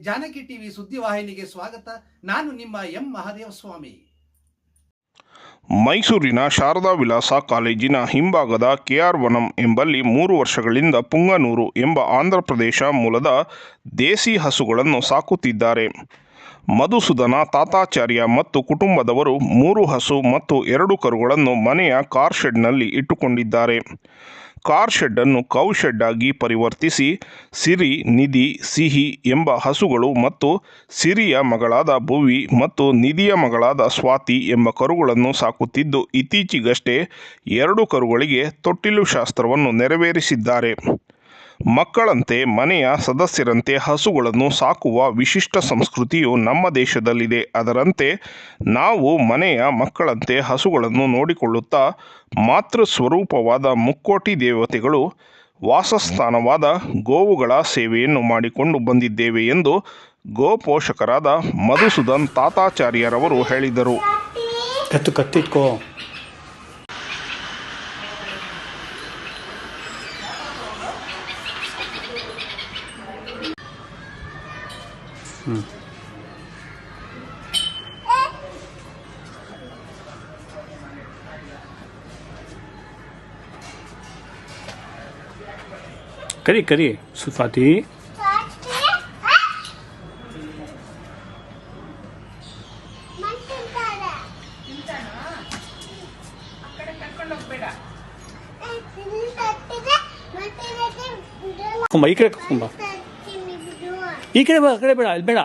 Janaki TV ಸುದ್ದಿವಾಹಿನಿಗೆ ಸ್ವಾಗತ. ನಾನು ನಿಮ್ಮ ಎಂ ಮಹಾದೇವ ಸ್ವಾಮಿ. ಮೈಸೂರಿನ ಶಾರದಾ ವಿಲಾಸ ಕಾಲೇಜಿನ ಹಿಂಭಾಗದ ಕೆಆರ್ ವನಂ ಎಂಬಲ್ಲಿ ಮೂರು ವರ್ಷಗಳಿಂದ ಪುಂಗನೂರು ಎಂಬ ಆಂಧ್ರಪ್ರದೇಶ ಮೂಲದ ದೇಸಿ ಹಸುಗಳನ್ನು ಸಾಕುತ್ತಿದ್ದಾರೆ. ಮಧುಸೂದನ ತಾತಾಚಾರ್ಯ ಮತ್ತು ಕುಟುಂಬದವರು ಮೂರು ಹಸು ಮತ್ತು ಎರಡು ಕರುಗಳನ್ನು ಮನೆಯ ಕಾರ್ ಶೆಡ್ನಲ್ಲಿ ಇಟ್ಟುಕೊಂಡಿದ್ದಾರೆ. ಕಾರ್ ಶೆಡ್ಡನ್ನು ಕೌ ಶೆಡ್ ಆಗಿ ಪರಿವರ್ತಿಸಿ ಸಿರಿ, ನಿಧಿ, ಸಿಹಿ ಎಂಬ ಹಸುಗಳು ಮತ್ತು ಸಿರಿಯ ಮಗಳಾದ ಭುವಿ ಮತ್ತು ನಿಧಿಯ ಮಗಳಾದ ಸ್ವಾತಿ ಎಂಬ ಕರುಗಳನ್ನು ಸಾಕುತ್ತಿದ್ದು, ಇತ್ತೀಚೆಗಷ್ಟೇ ಎರಡು ಕರುಗಳಿಗೆ ತೊಟ್ಟಿಲು ಶಾಸ್ತ್ರವನ್ನು ನೆರವೇರಿಸಿದ್ದಾರೆ. ಮಕ್ಕಳಂತೆ, ಮನೆಯ ಸದಸ್ಯರಂತೆ ಹಸುಗಳನ್ನು ಸಾಕುವ ವಿಶಿಷ್ಟ ಸಂಸ್ಕೃತಿಯು ನಮ್ಮ ದೇಶದಲ್ಲಿದೆ. ಅದರಂತೆ ನಾವು ಮನೆಯ ಮಕ್ಕಳಂತೆ ಹಸುಗಳನ್ನು ನೋಡಿಕೊಳ್ಳುತ್ತಾ ಮಾತೃ ಸ್ವರೂಪವಾದ ಮುಕ್ಕೋಟಿ ದೇವತೆಗಳು ವಾಸಸ್ಥಾನವಾದ ಗೋವುಗಳ ಸೇವೆಯನ್ನು ಮಾಡಿಕೊಂಡು ಬಂದಿದ್ದೇವೆ ಎಂದು ಗೋಪೋಷಕರಾದ ಮಧುಸೂದನ್ ತಾತಾಚಾರ್ಯರವರು ಹೇಳಿದರು. ಕತ್ತು ಕತ್ತಿಟ್ಕೋ. ಕರಿ ಕರಿ ಸುಫಾತಿ ಕುಂಬ ಈ ಕಡೆ ಕುಂಬ ಈ ಕಡೆ ಬಾ ಆ ಕಡೆ ಬೇಡ ಅಲ್ಲಿ ಬೇಡ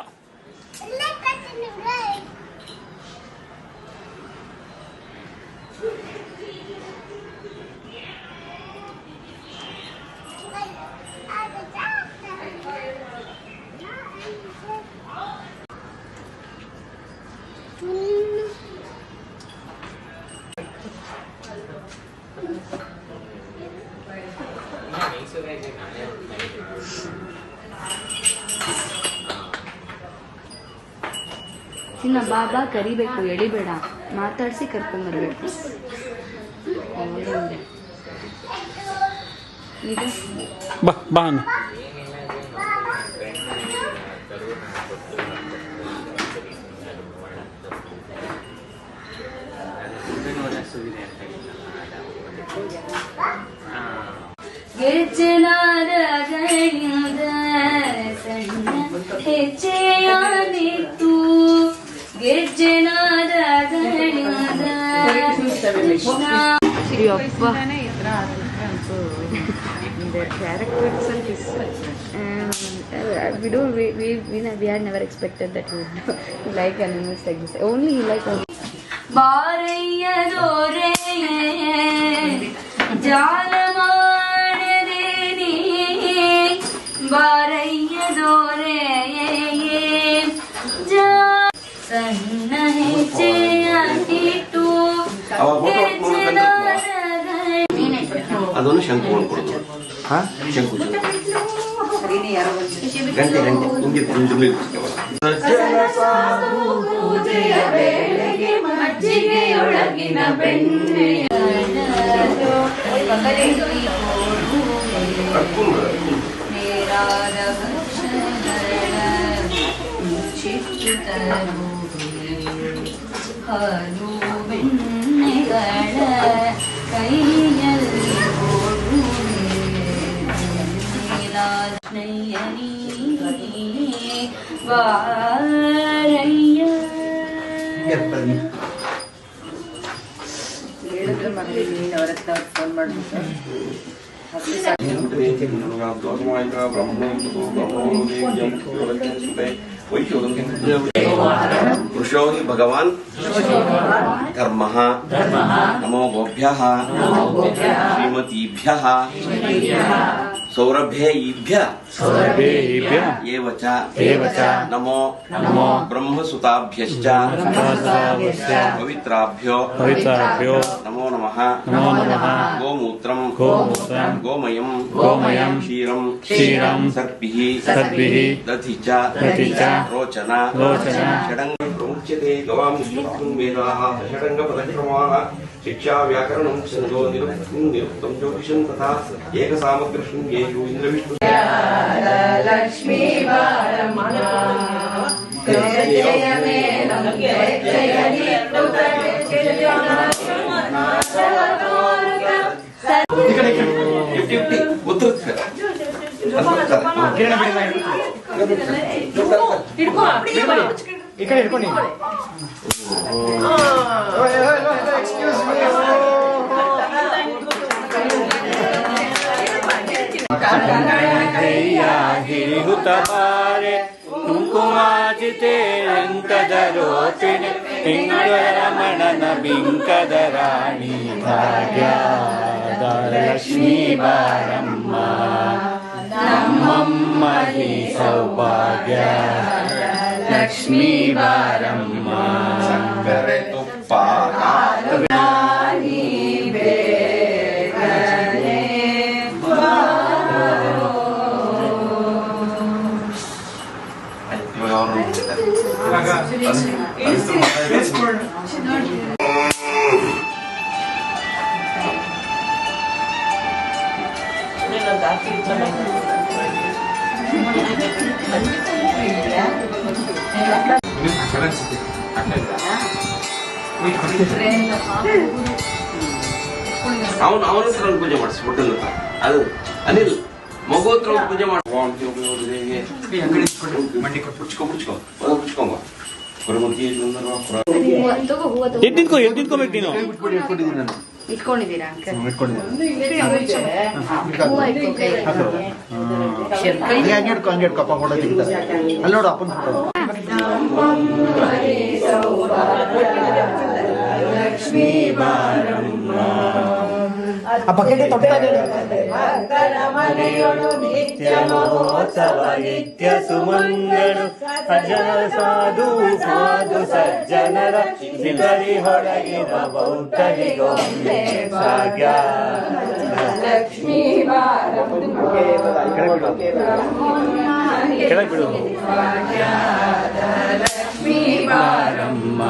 ಚಿನ್ನ ಬಾಬಾ ಕರಿಬೇಕು ಎಳಿಬೇಡ. ಮಾತಾಡಿಸಿ ಕರ್ಕೊಂಬರ್ಬೇಕು. ಬಾ ಬಾ. ಗೆಜ್ಜೆಲಾದ ಸಣ್ಣ we don't we, we we had never expected that you would like animals like this only you like only. ಶಂಕು ಕೊಡ್ಬೋದು ಶಂಕು ಗಂಟೆ ಗಂಟೆ. ಮಜ್ಜಿಗೆಯೊಳಗಿನ ಬೆಣ್ಣೆಯ ಮುಚ್ಚಿಟ್ಟುತ್ತರು ಹಾಲು ಬೆಣ್ಣೆಗಳ ಬಾರಯ್ಯ वृषो हि भगवान् धर्मः नमो गोभ्यः श्रीमतीभ्यः सौरभ्यैभ्य सर्वेभ्य एव च एव च नमो। नमो। ब्रह्मसुताभ्यश्च। पवित्राभ्यो। पवित्राभ्यो। नमो नमः। नमो नमः। गोमूत्रं गोमूत्रं गोमयं गोमयं क्षीरं क्षीरं सर्पिः। सर्पिः। दधि च। दधि च। रोचन। रोचन। षडङ्ग प्रमुच्यते गवां षडङ्गपदक्रमाः शिक्षा व्याकरणं छन्दो निरुक्तं निरुक्तं ज्योतिषं तथा एकसामग्रशृङ्गेषु इन्द्रविष्णु ಲಕ್ಷ್ಮೀ ಬಾರಮ್ಮ ಜಯ ಜಯ ಮೇಲಂ ಜಯ ಜಯ ನೀಡುತ್ತ ಫಿಫ್ಟಿ ಫಿಫ್ಟಿ ಉತ್ತರ ఇక్కడ ఇరుకోండి ఎక్స్క్యూజ్ మీ कन्हैया गिरिहुत पारे कुंकुमाजिते रंकदरोपिण पिंगरमणन बिंकदराणी बारम्मा Saubhagya Lakshmi Varamma Sankaretu Pada Adonani Thank you. ಅವನು ಅವನ ಹತ್ರ ಒಂದು ಪೂಜೆ ಮಾಡಿಸಿ ಹುಟ್ಟನ ಹತ್ರ. ಅದು ಅನಿಲ್ ಮಗು ಹತ್ರ ಒಂದು ಪೂಜೆ ಮಾಡಿ. ಎದ್ದು ನಿಂತ್ಕೊಬೇಕು ನೀನು? ಇಟ್ಕೊಂಡಿದ್ದೀರಾ ಅಲ್ಲಿ ನೋಡು ಅಪ್ಪನ ಫೋಟೋ ಆ ಬಕೆಟ್ ತೊಟ್ಟ ನಿತ್ಯ ಮಹೋತ್ಸವ ನಿತ್ಯ ಸುಮಂಗಳು ಅಜನ ಸಾಧು ಸಾಧು ಸಜ್ಜನರ ಸಿಗರಿ ಹೊರಗಿನ ಬೌದ್ಧರಿಗೊಂದೇ ಭಾಗ್ಯ ಲಕ್ಷ್ಮೀ ಕೆಳಗೆ ಬಿಡು ಲಕ್ಷ್ಮೀ ಬಾರಮ್ಮ